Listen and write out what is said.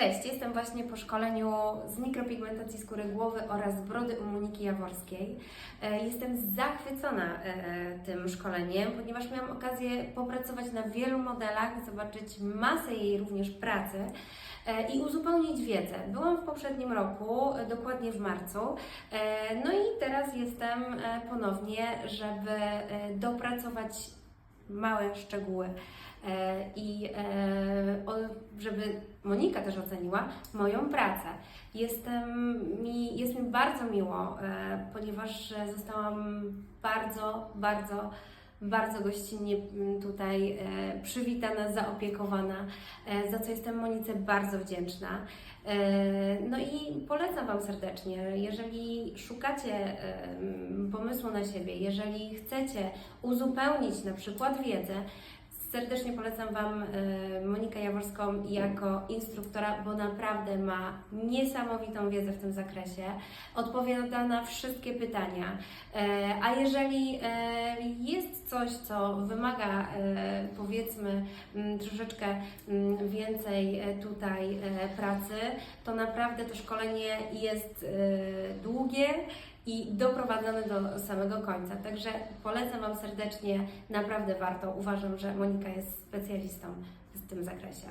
Cześć, jestem właśnie po szkoleniu z mikropigmentacji skóry głowy oraz brody u Moniki Jaworskiej. E, Jestem zachwycona e, tym szkoleniem, ponieważ miałam okazję popracować na wielu modelach, zobaczyć masę jej również pracy e, i uzupełnić wiedzę. Byłam w poprzednim roku, e, dokładnie w marcu, e, no i teraz jestem e, ponownie, żeby e, dopracować małe szczegóły e, i e, żeby Monika też oceniła moją pracę. Jestem, mi, jest mi bardzo miło, e, ponieważ e, zostałam bardzo, bardzo, bardzo gościnnie m, tutaj e, przywitana, zaopiekowana, za co jestem Monice bardzo wdzięczna. No i polecam Wam serdecznie, jeżeli szukacie pomysłu na siebie, jeżeli chcecie uzupełnić na przykład wiedzę, serdecznie polecam Wam e, Monikę Jaworską jako instruktora, bo naprawdę ma niesamowitą wiedzę w tym zakresie, odpowiada na wszystkie pytania, E, a jeżeli e, jest coś, co wymaga powiedzmy troszeczkę więcej tutaj pracy, to naprawdę to szkolenie jest długie i doprowadzone do samego końca. Także polecam Wam serdecznie, naprawdę warto. Uważam, że Monika jest specjalistą w tym zakresie.